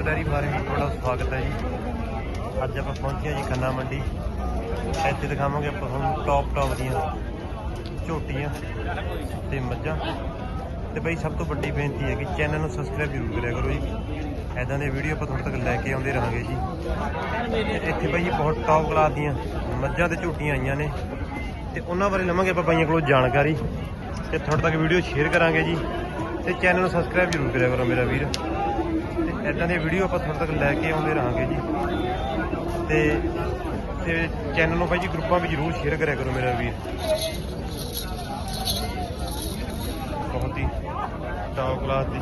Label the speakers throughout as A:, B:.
A: ਲੋਕ dairy farm ਵਿੱਚ ਤੁਹਾਡਾ ਸਵਾਗਤ ਹੈ ਜੀ। ਅੱਜ ਆਪਾਂ ਪਹੁੰਚੇ ਹਾਂ ਜੀ ਖੰਨਾ ਮੰਡੀ। ਇੱਥੇ ਦਿਖਾਵਾਂਗੇ ਆਪਾਂ ਤੁਹਾਨੂੰ ਟੌਪ ਟੌਪ ਦੀਆਂ ਝੋਟੀਆਂ ਤੇ ਮੱਝਾਂ। ਤੇ ਬਈ ਸਭ ਤੋਂ ਵੱਡੀ ਬੇਨਤੀ ਹੈ ਕਿ ਚੈਨਲ ਨੂੰ ਸਬਸਕ੍ਰਾਈਬ ਜ਼ਰੂਰ ਕਰਿਆ ਕਰੋ ਜੀ। ਐਦਾਂ ਦੇ ਵੀਡੀਓ ਆਪਾਂ ਤੁਹਾਡੇ ਤੱਕ ਲੈ ਕੇ ਆਉਂਦੇ ਰਹਾਂਗੇ ਜੀ। ਤੇ ਇੱਥੇ ਬਈ ਜੀ ਬਹੁਤ ਟੌਪ ਕਲਾਸ ਦੀਆਂ ਮੱਝਾਂ ਤੇ ਝੋਟੀਆਂ ਆਈਆਂ ਨੇ। ਤੇ ਉਹਨਾਂ ਬਾਰੇ ਲਵਾਂਗੇ ਆਪਾਂ ਬਾਈਆਂ ਕੋਲੋਂ ਜਾਣਕਾਰੀ। ਤੇ ਤੁਹਾਡੇ ਤੱਕ ਵੀਡੀਓ ਸ਼ੇਅਰ ਕਰਾਂਗੇ ਜੀ। ਤੇ ਚੈਨਲ ਨੂੰ ਸਬਸਕ੍ਰਾਈਬ ਜ਼ਰੂਰ ਕਰਿਆ ਕਰੋ ਮੇਰਾ ਵੀਰ। ਇਦਾਂ ਦੀਆਂ ਵੀਡੀਓ ਆਪਾਂ ਤੁਹਾਡੇ ਤੱਕ ਲੈ ਕੇ ਆਉਂਦੇ ਰਹਾਂਗੇ ਜੀ। ਤੇ ਤੇ ਚੈਨਲ ਨੂੰ ਬਾਈ ਜੀ ਗਰੁੱਪਾਂ ਵਿੱਚ ਜ਼ਰੂਰ ਸ਼ੇਅਰ ਕਰਿਆ ਕਰੋ ਮੇਰਾ ਵੀਰ। ਬਹੁਤ ਹੀ ਟੌਪ ਕਲਾਸ ਦੀ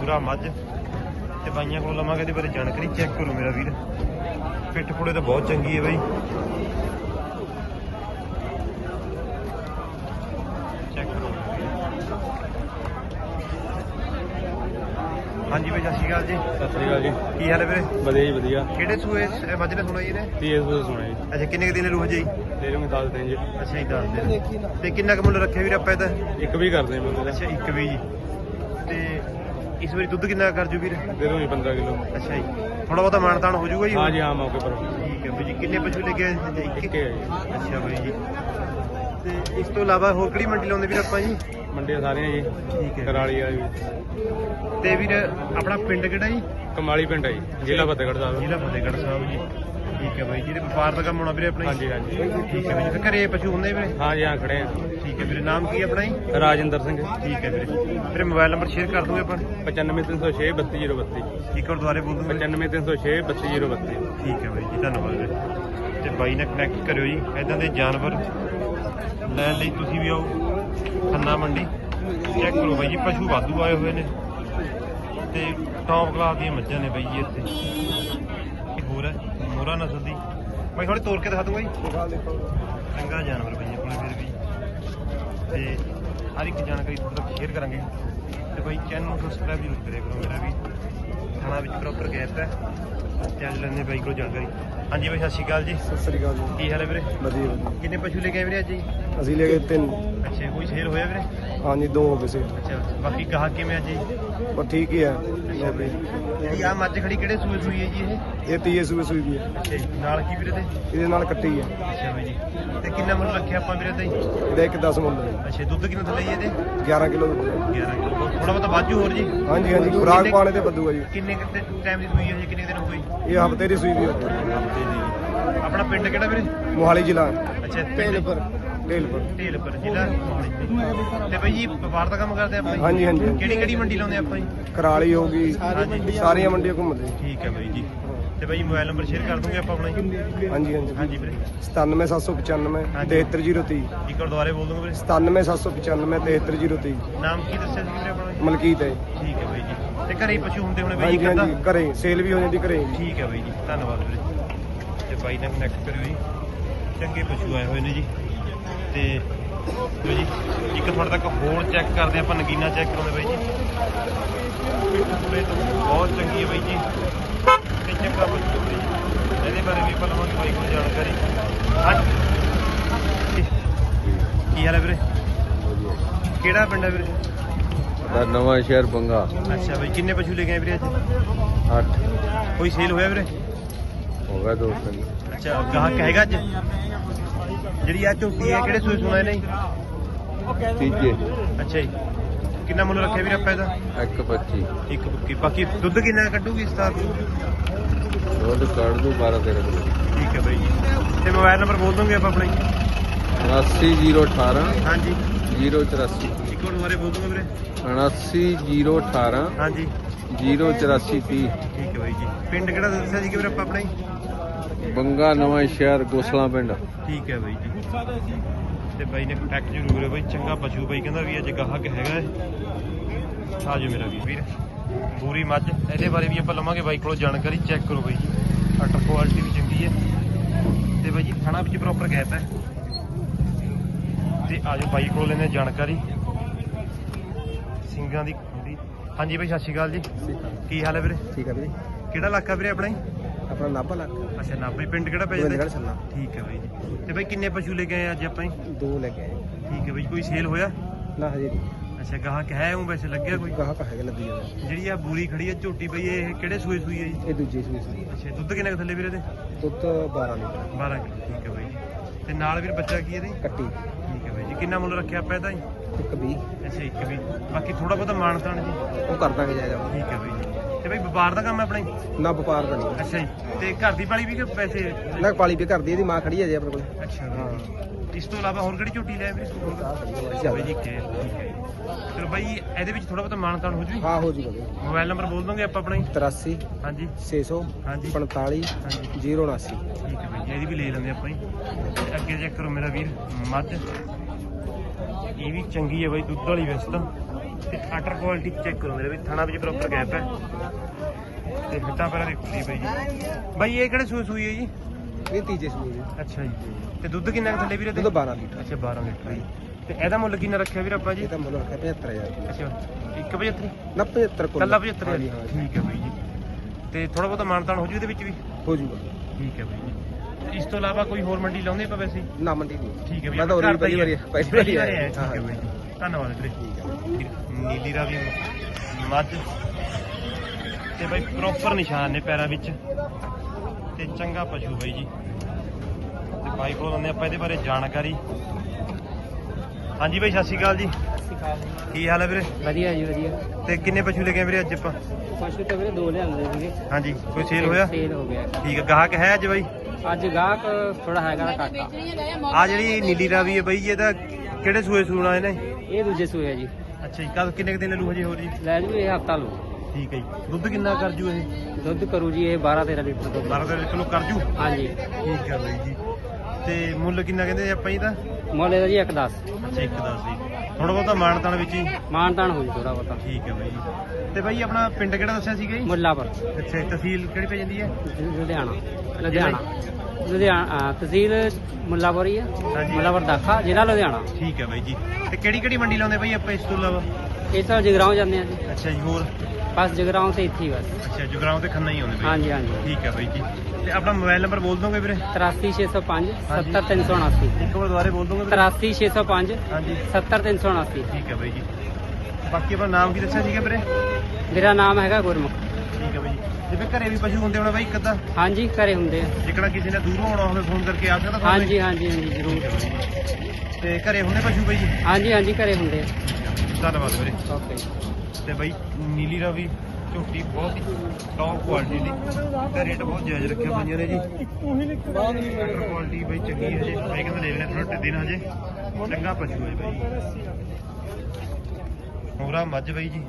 A: ਪੂਰਾ ਮੱਝ। ਤੇ ਬਾਈਆਂ ਕੋਲ ਲਵਾਂਗੇ ਇਹਦੇ ਬਾਰੇ ਜਾਣਕਾਰੀ ਚੈੱਕ ਕਰੋ ਮੇਰਾ ਵੀਰ। ਪਿੱਠ ਪੁੜੇ ਤਾਂ ਬਹੁਤ ਚੰਗੀ ਹੈ ਬਾਈ। ਹਾਂਜੀ ਬਾਈ ਸਤਿ ਸ਼੍ਰੀ ਅਕਾਲ ਜੀ।
B: ਸਤਿ ਸ੍ਰੀ ਅਕਾਲ ਜੀ।
A: ਕੀ ਹਾਲ ਹੈ ਵੀਰੇ?
B: ਵਧੀਆ ਜੀ ਵਧੀਆ।
A: ਕਿਹੜੇ ਸੂਏ ਸ- ਮੱਝ ਨੇ ਸੁਣਾ ਜੀ ਨੇ
B: ਸੁਣਿਆ ਜੀ।
A: ਅੱਛਾ ਕਿੰਨੇ ਕੁ ਦਿਨ ਰੂਹ ਜੀ?
B: ਦੇ ਰਹੇ ਦੱਸ ਦਿਨ ਜੀ।
A: ਅੱਛਾ ਹੀ ਦੱਸ ਦੇ ਤੇ ਕਿੰਨਾ ਕੁ ਮੁੱਲ ਰੱਖਿਆ ਵੀਰ ਆਪਾਂ ਇਹਦਾ?
B: ਇੱਕ ਵੀ ਕਰਦੇ ਹਾਂ ਬੰਦੇ
A: ਅੱਛਾ ਇੱਕ ਵੀ ਜੀ। ਤੇ ਇਸ ਵਾਰੀ ਦੁੱਧ ਕਿੰਨਾ ਕਰ ਜੂ ਵੀਰ?
B: ਦੇ ਦੋ ਜੀ 15 ਕਿਲੋ।
A: ਅੱਛਾ ਜੀ। ਥੋੜਾ ਬਹੁਤਾ ਮਾਨਤਾਨ ਹੋ ਜਾਊਗਾ ਜੀ
B: ਹਾਂ ਜੀ ਹਾਂ ਮੌਕੇ ਪਰ।
A: ਠੀਕ ਹੈ ਬਾਈ ਜੀ ਕਿੰਨੇ ਪਸ਼ੂ ਲੈ ਕੇ ਆਏ ਸੀ ਜੀ?
B: ਇੱਕ ਹੈ ਜੀ।
A: ਅੱਛਾ ਬਾਈ ਜੀ। ਤੇ ਇਸ ਤੋਂ ਇਲਾਵਾ ਹੋਰ ਕਿਹੜੀ ਮੰਡੀ ਲਾਉਂਦੇ ਵੀਰ ਆਪਾਂ ਜੀ?
B: ਮੰਡੀਆਂ ਸਾਰੀਆਂ ਜੀ
A: ਠੀਕ ਹੈ।
B: ਕਰਾਲੀ ਵਾਲੀ। ਵੀ
A: ਤੇ ਵੀਰ ਆਪਣਾ ਪਿੰਡ ਕਿਹੜਾ ਜੀ?
B: ਕਮਾਲੀ ਪਿੰਡ ਹੈ ਜੀ ਜ਼ਿਲ੍ਹਾ ਫਤਿਹਗੜ੍ਹ ਸਾਹਿਬ।
A: ਜ਼ਿਲ੍ਹਾ ਫਤਿਹਗੜ੍ਹ ਸਾਹਿਬ ਜੀ। ਠੀਕ ਹੈ ਬਾਈ ਜੀ ਤੇ ਵਪਾਰ ਦਾ ਕੰਮ ਹੋਣਾ ਵੀਰੇ ਆਪਣਾ?
B: ਹਾਂਜੀ ਹਾਂਜੀ।
A: ਠੀਕ ਹੈ ਵੀਰੇ ਘਰੇ ਪਸ਼ੂ ਹੁੰਦੇ ਵੀਰੇ?
B: ਹਾਂ ਜੀ ਹਾਂ ਖੜੇ ਹਾਂ।
A: ਠੀਕ ਹੈ ਵੀਰੇ ਨਾਮ ਕੀ ਹੈ ਆਪਣਾ ਜੀ?
B: ਰਾਜਿੰਦਰ ਸਿੰਘ।
A: ਠੀਕ ਹੈ ਵੀਰੇ। ਵੀਰੇ ਮੋਬਾਈਲ ਨੰਬਰ ਸ਼ੇਅਰ ਕਰ ਦੂੰਗੇ ਆਪਾਂ।
B: 95306 32032
A: ਇੱਕ ਵਾਰ? ਦੁਬਾਰੇ ਬੋਲ ਦੂੰਗੇ
B: 95306 32032
A: ਠੀਕ ਹੈ ਬਾਈ ਜੀ ਧੰਨਵਾਦ ਵੀਰੇ। ਤੇ ਬਾਈ ਨਾਲ ਕਨੈਕਟ ਕਰਿਓ ਜੀ ਐਦਾਂ ਦੇ ਜਾਨਵਰ ਲੈਣ ਲਈ ਤੁਸੀਂ ਵੀ ਆਓ। ਖੰਨਾ ਮੰਡੀ। ਚੈੱਕ ਕਰੋ ਬਾਈ ਜੀ, ਪਸ਼ੂ ਵਾਧੂ ਆਏ ਹੋਏ ਨੇ। ਤੇ ਟੌਪ ਕਲਾਸ ਦੀਆਂ ਮੱਝਾਂ ਨੇ ਬਾਈ ਜੀ ਇੱਥੇ। ਇੱਕ ਹੋਰ ਹੈ? ਮੋਰਾ ਨਸਲ ਦੀ। ਬਾਈ ਥੋੜੀ ਤੋੜ ਕੇ ਦਿਖਾ ਦੂੰਗਾ ਜੀ ਚੰਗਾ ਜਾਨਵਰ ਬਾਈ ਆਪਣੇ ਫਿਰ ਵੀ। ਤੇ ਹਰ ਇੱਕ ਜਾਣਕਾਰੀ ਤੁਹਾਡੇ ਸ਼ੇਅਰ ਕਰਾਂਗੇ। ਤੇ ਬਾਈ ਚੈਨਲ ਨੂੰ ਸਬਸਕ੍ਰਾਈਬ ਜ਼ਰੂਰ ਕਰਿਆ ਕਰੋ ਮੇਰਾ ਵੀ। ਖਾਣਾ ਵਿੱਚ ਪ੍ਰੋਪਰ ਗੈਪ ਹੈ। ਤੇ ਅੱਜ ਲੈਣੇ ਬਾਈ ਕੋਲ ਜਾਣਕਾਰੀ ਹਾਂਜੀ ਬਾਈ ਸਤਿ ਸ਼੍ਰੀ ਅਕਾਲ ਜੀ।
B: ਸਤਿ ਸ੍ਰੀ ਅਕਾਲ ਜੀ।
A: ਕੀ ਹਾਲ ਹੈ ਵੀਰੇ?
B: ਵਧੀਆ ਵਧੀਆ।
A: ਕਿੰਨੇ ਪਸ਼ੂ ਲੈ ਕੇ ਆਏ ਵੀਰੇ ਅੱਜ ਜੀ?
B: ਅਸੀਂ ਲੈ ਗਏ ਤਿੰਨ।
A: ਅੱਛਾ ਕੋਈ ਸੇਲ ਹੋਇਆ ਵੀਰੇ?
B: ਹਾਂਜੀ ਦੋ ਹੋ ਗਏ ਸੀ।
A: ਅੱਛਾ ਬਾਕੀ ਗਾਹਕ ਕਿਵੇਂ ਅੱਜ ਜੀ?
B: ਪਰ ਠੀਕ ਹੀ ਹੈ
A: ਅੱਛਾ ਵੀਰੇ ਜਿਹੜੀ ਆ ਮੱਝ ਖੜੀ ਕਿਹੜੇ ਸੂਏ ਸੂਈ ਹੈ ਜੀ ਇਹ?
B: ਇਹ ਤੀਏ ਸੂਏ ਸੂਈ ਵੀ ਹੈ
A: ਅੱਛਾ ਜੀ ਨਾਲ ਕੀ ਵੀਰੇ ਤੇ?
B: ਇਹਦੇ ਨਾਲ ਕੱਟੀ ਹੈ
A: ਅੱਛਾ ਬਾਈ ਜੀ। ਤੇ ਕਿੰਨਾ ਮੁੱਲ ਰੱਖਿਆ ਆਪਾਂ ਵੀਰੇ ਤੇ?
B: ਇਹਦਾ ਇੱਕ 10 ਮੁੱਲ ਹੈ
A: ਅੱਛਾ ਦੁੱਧ ਕਿੰਨਾ ਥੱਲੇ ਜੀ ਇਹਦੇ
B: 11 ਕਿਲੋ
A: 11 ਕਿਲੋ ਥੋੜਾ ਬਹੁਤਾ ਵਾਧੂ ਹੋਰ ਜੀ?
B: ਹਾਂਜੀ ਹਾਂਜੀ ਖੁਰਾਕ ਪਾਣੇ ਤੇ ਬੱਦੂਗਾ ਜੀ।
A: ਕਿੰਨੇ ਟਾਈਮ ਦੀ ਸੂਈ ਹੈ ਜੀ ਕਿੰਨੇ ਦਿਨ ਹੋ
B: ਇਹ ਹਫ਼ਤੇ ਦੀ ਸੂਈ ਵੀ ਹੈ
A: ਦੀ। ਜੀ। ਆਪਣਾ ਪਿੰਡ ਕਿਹੜਾ ਵੀਰੇ?
B: ਮੋਹਾਲੀ ਜ਼ਿਲ੍ਹਾ।
A: ਅੱਛਾ
B: ਢੇਲਪੁਰ ਢੇਲਪੁਰ।
A: ਢੇਲਪੁਰ ਜ਼ਿਲ੍ਹਾ। ਤੇ ਬਾਈ ਜੀ ਵਪਾਰ ਦਾ ਕੰਮ ਕਰਦੇ ਆਪਾਂ ਜੀ?
B: ਹਾਂਜੀ ਹਾਂਜੀ।
A: ਕਿਹੜੀ ਕਿਹੜੀ ਮੰਡੀ ਲਾਉਂਦੇ ਆਪਾਂ ਜੀ?
B: ਕਰਾਲੀ ਹੋ ਗਈ
A: ਹਾਂਜੀ।
B: ਸਾਰੀਆਂ ਮੰਡੀਆਂ ਘੁੰਮਦੇ।
A: ਠੀਕ ਹੈ ਬਾਈ ਜੀ। ਤੇ ਬਾਈ ਮੋਬਾਈਲ ਨੰਬਰ ਸ਼ੇਅਰ ਕਰ ਦੂੰਗੇ ਆਪਾਂ ਆਪਣਾ ਜੀ?
B: ਹਾਂਜੀ ਹਾਂਜੀ।
A: ਹਾਂਜੀ ਵੀਰੇ।
B: 97795
A: ਹਾਂਜੀ।
B: 73030
A: ਇੱਕ ਵਾਰ ਦੁਬਾਰੇ ਬੋਲ ਦੂੰਗੇ ਵੀਰੇ।
B: 97795 73030
A: ਨਾਮ ਕੀ ਦੱਸਿਆ ਸੀ ਵੀਰੇ ਆਪਣਾ? ਜੀ?
B: ਮਲਕੀਤ ਹੈ।
A: ਠੀਕ ਹੈ ਬਾਈ ਜੀ। ਤੇ ਘਰੇ ਹੀ ਪਸ਼ੂ ਹੁੰਦੇ ਹੋਣੇ ਬਾਈ ਜੀ
B: ਹਾਂਜੀ
A: ਕਿੱਦਾਂ
B: ਹਾਂਜੀ। ਘਰੇ ਸੇਲ ਵੀ ਹੋ ਜਾਂਦੀ ਘਰੇ
A: ਠੀਕ ਹੈ ਬਾਈ ਜੀ। ਧੰਨਵਾਦ ਵੀਰੇ। ਤੇ ਬਾਈ ਨਾਲ ਕਨੈਕਟ ਕਰਿਓ ਜੀ। ਚੰਗੇ ਪਸ਼ੂ ਆਏ ਹੋਏ ਨੇ ਜੀ। ਤੇ ਲਓ ਜੀ ਇੱਕ ਤੁਹਾਡੇ ਤੱਕ ਹੋਰ ਚੈੱਕ ਕਰਦੇ ਆਪਾਂ ਨਗੀਨਾ ਚੈੱਕ ਕਰਾਉਂਦੇ ਬਾਈ ਜੀ। ਪੂਰੇ ਤੋਂ ਬਹੁਤ ਚੰਗੀ ਹੈ ਬਾਈ ਜੀ। ਤੇ ਚੰਗਾ ਜੀ ਇਹਦੇ ਬਾਰੇ ਵੀ ਆਪਾਂ ਲਵਾਂਗੇ ਬਾਈ ਕੋਲ ਜਾਣਕਾਰੀ। ਹਾਂਜੀ। ਕੀ ਹਾਲ ਹੈ ਵੀਰੇ? ਕਿਹੜਾ ਪਿੰਡ ਹੈ ਵੀਰੇ?
B: ਦਾ ਨਵਾਂ ਸ਼ਹਿਰ ਬੰਗਾ।
A: ਅੱਛਾ ਬਾਈ ਕਿੰਨੇ ਪਸ਼ੂ ਲੈ ਆਏ ਵੀਰੇ ਅੱਜ?
B: 8
A: ਕੋਈ ਸੇਲ ਹੋਇਆ ਵੀਰੇ?
B: ਹੋ ਗਿਆ ਦੋ ਤਿੰਨ।
A: ਅੱਛਾ ਗਾਹਕ ਹੈਗਾ ਅੱਜ? ਜਿਹੜੀ ਆ ਝੋਟੀ ਹੈ ਕਿਹੜੇ ਸੂਏ ਸੁਣਾ ਨੇ?
B: ਤੀਜੇ
A: ਅੱਛਾ ਜੀ। ਕਿੰਨਾ ਮੁੱਲ ਰੱਖਿਆ ਵੀਰੇ ਆਪਾਂ ਇਹਦਾ?
B: 125
A: ਇੱਕ ਬੁੱਕੀ ਬਾਕੀ ਦੁੱਧ ਕਿੰਨਾ ਕੱਢੂਗੀ ਇਸ ਤਾਰ ਤੋਂ
B: ਦੁੱਧ ਕੱਢ ਦੂ 12 13 ਕਿਲੋ।
A: ਠੀਕ ਹੈ ਬਾਈ ਜੀ। ਤੇ ਮੋਬਾਈਲ ਨੰਬਰ ਬੋਲ ਦੋਗੇ ਆਪਾਂ ਆਪਣਾ? ਜੀ
B: 79018
A: ਹਾਂਜੀ।
B: 084
A: ਇੱਕ ਵਾਰ ਦੁਬਾਰੇ ਬੋਲ ਦੋਗੇ ਵੀਰੇ?
B: 79018
A: ਹਾਂਜੀ।
B: 08430
A: ਠੀਕ ਹੈ ਬਾਈ ਜੀ। ਪਿੰਡ ਕਿਹੜਾ ਦੱਸਿਆ ਸੀ ਕਿ ਵੀਰੇ ਆਪਾਂ ਆਪਣਾ? ਜੀ
B: ਬੰਗਾ ਨਵਾਂ ਸ਼ਹਿਰ ਗੋਸਲਾ ਪਿੰਡ।
A: ਠੀਕ ਹੈ ਬਾਈ ਜੀ। ਤੇ ਬਾਈ ਨੇ ਕੰਟੈਕਟ ਜ਼ਰੂਰ ਕਰਿਓ ਬਾਈ ਚੰਗਾ ਪਸ਼ੂ ਬਾਈ ਕਹਿੰਦਾ ਵੀ ਅੱਜ ਗਾਹਕ ਹੈਗਾ ਹੈ ਆ ਮੇਰਾ ਵੀਰ। ਵੀਰ। ਪੂਰੀ ਮੱਝ। ਇਹਦੇ ਬਾਰੇ ਵੀ ਆਪਾਂ ਲਵਾਂਗੇ ਬਾਈ ਕੋਲੋਂ ਜਾਣਕਾਰੀ ਚੈੱਕ ਕਰੋ ਬਾਈ ਜੀ। ਅਟਰ ਕੁਆਲਿਟੀ ਵੀ ਚੰਗੀ ਹੈ। ਤੇ ਬਾਈ ਜੀ ਖਾਣਾ ਵਿੱਚ ਪ੍ਰੋਪਰ ਗੈਪ ਹੈ। ਤੇ ਆ ਜਾਓ ਬਾਈ ਕੋਲ ਲੈਣੇ ਜਾਣਕਾਰੀ। ਸਿੰਘਾਂ ਦੀ ਹਾਂਜੀ ਬਾਈ ਸਤਿ ਸ਼੍ਰੀ ਅਕਾਲ ਜੀ। ਕੀ ਹਾਲ ਹੈ ਵੀਰੇ?
B: ਠੀਕ ਹੈ ਵੀਰੇ।
A: ਕਿਹੜਾ ਇਲਾਕਾ ਵੀਰੇ ਆਪਣਾ ਜੀ?
B: ਆਪਣਾ ਨਾਭਾ ਲੱਗ
A: ਅੱਛਾ ਨਾਭੇ ਪਿੰਡ ਕਿਹੜਾ ਪੈ ਜਾਂਦਾ? ਜੀ?
B: ਛੱਲਾ
A: ਠੀਕ ਹੈ ਬਾਈ ਜੀ। ਤੇ ਬਾਈ ਕਿੰਨੇ ਪਸ਼ੂ ਲੈ ਕੇ ਆਏ ਅੱਜ ਆਪਾਂ ਜੀ?
B: ਦੋ ਲੈ ਕੇ ਆਏ।
A: ਠੀਕ ਹੈ ਬਾਈ ਕੋਈ ਸੇਲ ਹੋਇਆ?
B: ਨਾ ਹਜੇ
A: ਅੱਛਾ ਗਾਹਕ ਹੈ ਉਹ ਵੈਸੇ ਲੱਗਿਆ ਕੋਈ?
B: ਗਾਹਕ ਹੈਗਾ ਲੱਗੀ ਜਾਂਦਾ।
A: ਜਿਹੜੀ ਆ ਬੂਰੀ ਖੜੀ ਆ ਝੋਟੀ ਪਈ ਇਹ ਕਿਹੜੇ ਸੂਏ ਸੂਈ ਹੈ ਜੀ?
B: ਇਹ ਦੂਜੇ ਸੂਏ ਸੀ
A: ਅੱਛਾ ਦੁੱਧ ਕਿੰਨਾ ਕੁ ਥੱਲੇ ਵੀਰੇ ਦੇ
B: ਦੁੱਧ 12 ਲੀਟਰ।
A: 12 ਕਿਲੋ ਠੀਕ ਹੈ ਬਾਈ ਜੀ। ਤੇ ਨਾਲ ਵੀਰ ਬੱਚਾ ਕੀ ਇਹਦੇ
B: ਕੱਟੀ।
A: ਠੀਕ ਹੈ ਬਾਈ ਜੀ ਕਿੰਨਾ ਮੁੱਲ ਰੱਖਿਆ ਆਪਾਂ ਇਹਦਾ ਜੀ?
B: ਇੱਕ ਵੀ
A: ਅੱਛਾ ਇੱਕ ਵੀ ਬਾਕੀ ਥੋੜਾ ਬਹੁਤਾ ਮਾਣ ਤਾਣ ਜੀ।
B: ਉਹ ਕਰ ਦਾਂਗੇ ਜਾਇਦਾ।
A: ਠੀਕ ਹੈ ਬਾਈ ਜੀ। ਤੇ ਬਾਈ ਵਪਾਰ ਦਾ ਕੰਮ ਹੈ ਆਪਣਾ
B: ਨਾ ਵਪਾਰ ਦਾ ਨਹੀਂ।
A: ਅੱਛਾ ਜੀ। ਤੇ ਘਰ ਦੀ ਪਾਲੀ ਵੀ ਕਿ ਪੈਸੇ?
B: ਨਾ ਪਾਲੀ ਵੀ ਕਰਦੀ ਇਹਦੀ ਮਾਂ ਖੜੀ ਹੈ ਜੀ ਆਪਣੇ ਕੋਲ।
A: ਅੱਛਾ।
B: ਹਾਂ।
A: ਇਸ ਤੋਂ ਇਲਾਵਾ ਹੋਰ ਕਿਹੜੀ ਝੋਟੀ ਲੈ
B: ਚੱਲ।
A: ਬਾਈ ਜੀ ਕੇ ਠੀਕ ਹੈ ਜੀ। ਚਲੋ ਬਾਈ ਇਹਦੇ ਵਿੱਚ ਥੋੜਾ ਬਹੁਤਾ ਮਾਣ ਤਾਣ ਹੋ ਜੂ
B: ਹਾਂ ਹੋ ਜੂਗਾ
A: ਮੋਬਾਈਲ ਨੰਬਰ ਬੋਲ ਦੋਗੇ ਆਪਾਂ ਆਪਣਾ ਜੀ?
B: 83
A: ਹਾਂਜੀ।
B: 600
A: ਹਾਂਜੀ।
B: 45
A: ਹਾਂਜੀ।
B: 079
A: ਠੀਕ ਹੈ ਜੀ ਇਹਦੀ ਵੀ ਲੈ ਲੈਂਦੇ ਆਪਾਂ ਜੀ। ਤੇ ਅੱਗੇ ਚੈੱਕ ਕਰੋ ਮੇਰਾ ਵੀਰ ਮੱਝ। ਇਹ ਵੀ ਚੰਗੀ ਹੈ ਬਾਈ ਦੁੱਧ ਵਾਲੀ ਵੈਸੇ ਤਾਂ। ਤੇ ਆਟਰ ਕੁਆਲਿਟੀ ਚੈੱਕ ਕਰੋ ਮੇਰੇ ਵੀ ਥਣਾ ਵਿੱਚ ਪ੍ਰੋਪਰ ਗੈਪ ਹੈ। ਤੇ ਫਿੱਟਾ ਪੈਰਾ ਦੇਖੋ ਜੀ ਬਾਈ ਜੀ। ਬਾਈ ਇਹ ਕਿਹੜੇ ਸੂਈ ਸੂਈ ਹੈ ਜੀ?
B: ਇਹ ਤੀਜੇ ਸੂਏ ਜੀ
A: ਅੱਛਾ ਜੀ। ਤੇ ਦੁੱਧ ਕਿੰਨਾ ਕੁ ਥੱਲੇ ਵੀਰੇ
B: ਦੁੱਧ 12 ਲੀਟਰ।
A: ਅੱਛਾ 12 ਲੀਟਰ ਜੀ। ਤੇ ਇਹਦਾ ਮੁੱਲ ਕਿੰਨਾ ਰੱਖਿਆ ਵੀਰ ਆਪਾਂ ਜੀ?
B: ਇਹ ਤਾਂ ਮੁੱਲ ਰੱਖਿਆ 75000
A: ਅੱਛਾ 175
B: ਨਾ 75 ਕੋਲ।
A: ਕੱਲਾ 75
B: ਹਾਂਜੀ ਹਾਂ
A: ਠੀਕ ਹੈ ਬਾਈ ਜੀ। ਤੇ ਥੋੜਾ ਬਹੁਤਾ ਮਾਨਤਾਨ ਹੋ ਜੂ ਇਹਦੇ ਵਿੱਚ ਵੀ?
B: ਹੋ ਜੂਗਾ।
A: ਠੀਕ ਹੈ ਬਾਈ ਇਸ ਤੋਂ ਇਲਾਵਾ ਕੋਈ ਹੋਰ ਮੰਡੀ ਲਾਉਂਦੇ ਆਪਾਂ ਵੈਸੇ?
B: ਨਾ ਮੰਡੀ ਨਹੀਂ।
A: ਠੀਕ ਹੈ
B: ਮੈਂ ਤਾਂ ਉਰੇ ਪਹਿਲੀ ਵਾਰੀ ਪਹਿਲੀ ਵਾਰੀ
A: ਆਇਆ। ਠੀਕ ਹੈ ਬਾਈ ਧੰਨਵਾਦ ਵੀਰੇ।
B: ਠੀਕ ਹੈ
A: ਨੀਲੀ ਰਾਵੀ ਮੱਝ। ਤੇ ਬਾਈ ਪ੍ਰੋਪਰ ਨਿਸ਼ਾਨ ਨੇ ਪੈਰਾਂ ਵਿੱਚ। ਤੇ ਚੰਗਾ ਪਸ਼ੂ ਬਾਈ ਜੀ। ਤੇ ਬਾਈ ਕੋਲ ਦਿੰਦੇ ਆਪਾਂ ਇਹਦੇ ਬਾਰੇ ਜਾਣਕਾਰੀ। ਹਾਂਜੀ ਬਾਈ ਸਤਿ ਸ਼੍ਰੀ ਅਕਾਲ ਜੀ। ਕੀ ਹਾਲ ਹੈ ਵੀਰੇ?
C: ਵਧੀਆ ਜੀ ਵਧੀਆ।
A: ਤੇ ਕਿੰਨੇ ਪਸ਼ੂ ਲੈ ਕੇ ਆਏ ਵੀਰੇ ਅੱਜ ਆਪਾਂ?
C: ਪਸ਼ੂ ਤਾਂ ਵੀਰੇ ਦੋ ਲਿਆਂਦੇ ਸੀਗੇ।
A: ਹਾਂਜੀ ਕੋਈ ਸੇਲ ਹੋਇਆ?
C: ਸੇਲ ਹੋ ਗਿਆ।
A: ਠੀਕ ਹੈ ਗਾਹਕ ਹੈ ਅੱਜ ਬਾਈ?
C: ਅੱਜ ਗਾਹਕ ਥੋੜਾ ਹੈਗਾ ਦਾ ਘਾਟਾ।
A: ਆ ਜਿਹੜੀ ਨੀਲੀ ਰਾਵੀ ਹੈ ਬਾਈ ਜੀ ਇਹਦਾ ਕਿਹੜੇ ਸੂਏ ਸੂਣਾ ਇਹਨੇ
C: ਇਹ ਦੂਜੇ ਸੂਏ ਆ ਜੀ।
A: ਅੱਛਾ ਜੀ ਕਦ ਕਿੰਨੇ ਕੁ ਦਿਨ ਲੂ ਹਜੇ ਹੋਰ ਜੀ?
C: ਲੈ ਜੂ ਇਹ ਹਫਤਾ ਲੂ।
A: ਠੀਕ ਹੈ ਜੀ। ਦੁੱਧ ਕਿੰਨਾ ਕਰ ਜੂ ਇਹ?
C: ਦੁੱਧ ਕਰੂ ਜੀ ਇਹ 12 13 ਲੀਟਰ ਦੁੱਧ।
A: 12 ਕਿਲੋ ਕਰ ਜੂ?
C: ਹਾਂਜੀ।
A: ਠੀਕ ਹੈ ਬਾਈ ਜੀ। ਤੇ ਮੁੱਲ ਕਿੰਨਾ ਕਹਿੰਦੇ ਜੀ ਆਪਾਂ ਇਹਦਾ
C: ਮੁੱਲ ਇਹਦਾ ਜੀ 1 10
A: ਅੱਛਾ ਇੱਕ ਦੱਸ ਦੀ ਥੋੜਾ ਬਹੁਤਾ ਮਾਨਤਾਨ ਵਿੱਚ ਹੀ?
C: ਮਾਨਤਾਨ ਹੋ ਜੀ ਥੋੜਾ ਬਹੁਤਾ।
A: ਠੀਕ ਹੈ ਬਾਈ ਜੀ। ਤੇ ਬਾਈ ਆਪਣਾ ਪਿੰਡ ਕਿਹੜਾ ਦੱਸਿਆ ਸੀਗਾ ਜੀ?
C: ਮੁੱਲਾਪੁਰ।
A: ਅੱਛਾ ਜੀ, ਤਹਿਸੀਲ ਕਿਹੜੀ ਪੈ ਜਾਂਦੀ ਹੈ?
C: ਲੁਧਿਆਣਾ। ਲੁਧਿਆਣਾ। ਲੁਧਿਆਣਾ ਤਹਿਸੀਲ ਮੁੱਲਾਪੁਰ ਆ
A: ਹਾਂਜੀ।
C: ਮੁੱਲਾਪੁਰ ਦਾਖਾ ਜ਼ਿਲ੍ਹਾ ਲੁਧਿਆਣਾ।
A: ਠੀਕ ਹੈ ਬਾਈ ਜੀ। ਤੇ ਕਿਹੜੀ ਕਿਹੜੀ ਮੰਡੀ ਲਾਉਂਦੇ ਬਾਈ ਆਪਾਂ ਇਸ ਤੋਂ ਇਲਾਵਾ?
C: ਇਹ ਤਾਂ ਜਗਰਾਉਂ ਜਾਂਦੇ ਆ ਜੀ।
A: ਅੱਛਾ ਜੀ ਹੋਰ?
C: ਬਸ ਜਗਰਾਉਂ ਤੇ ਇੱਥੇ ਹੀ ਬਸ।
A: ਅੱਛਾ ਜੁਗਰਾਉਂ ਤੇ ਖੰਨਾ ਹੀ ਆਉਂਦੇ ਬਾਈ।
C: ਹਾਂਜੀ ਹਾਂਜੀ।
A: ਠੀਕ ਹੈ ਬਾਈ ਜੀ। ਤੇ ਆਪਣਾ ਮੋਬਾਈਲ ਨੰਬਰ ਬੋਲ ਦੋਗੇ ਵੀਰੇ?
C: 83605
A: ਹਾਂਜੀ।
C: 70379
A: ਇੱਕ ਵਾਰ ਦੁਬਾਰੇ ਬੋਲ ਦੋਗੇ ਵੀਰੇ?
C: 83605
A: ਹਾਂਜੀ।
C: 70379
A: ਠੀਕ ਹੈ ਬਾਈ ਜੀ। ਬਾਕੀ ਆਪਣਾ ਨਾਮ ਕੀ ਦੱਸਿਆ ਸੀਗਾ ਵੀਰੇ?
C: ਮੇਰਾ ਨਾਮ ਹੈਗਾ ਗੁਰਮੁਖ।
A: ਜਿਵੇਂ ਘਰੇ ਵੀ ਪਸ਼ੂ ਹੁੰਦੇ ਹੋਣਾ ਬਾਈ ਇੱਕ ਅੱਧਾ?
C: ਹਾਂਜੀ ਘਰੇ ਹੁੰਦੇ ਆ।
A: ਜਿਕੜਾ ਕਿਸੇ ਨੇ ਦੂਰੋਂ ਆਉਣਾ ਹੋਵੇ ਫੋਨ ਕਰਕੇ ਆ ਸਕਦਾ phone
C: ਹਾਂਜੀ? ਹਾਂਜੀ ਹਾਂਜੀ ਜ਼ਰੂਰ।
A: ਤੇ ਘਰੇ ਹੁੰਦੇ ਪਸ਼ੂ ਬਾਈ? ਜੀ
C: ਹਾਂਜੀ ਹਾਂਜੀ ਘਰੇ ਹੁੰਦੇ
A: ਧੰਨਵਾਦ ਵੀਰੇ।
C: ਆ ਓਕੇ।
A: ਤੇ ਬਾਈ ਨੀਲੀ ਰਾਵੀ ਝੋਟੀ ਬਹੁਤ ਟੌਪ ਕੁਆਲਿਟੀ ਦੀ। ਤੇ ਰੇਟ ਬਹੁਤ ਜਾਇਜ਼ ਰੱਖਿਆ ਬੰਜਿਆਂ ਨੇ ਜੀ। ਬੈਟਰ ਕੁਆਲਿਟੀ ਬਾਈ ਚੰਗੀ ਹੈ ਜੀ ਮੈਂ ਕਹਿੰਦਾ ਲੈ ਲੈਣੇ ਥੋੜਾ ਦਿਨ ਹਜੇ। ਚੰਗਾ ਪਸ਼ੂ ਹੈ ਬਾਈ। ਹੋਰਾ ਮੱਝ ਬਾਈ ਜੀ।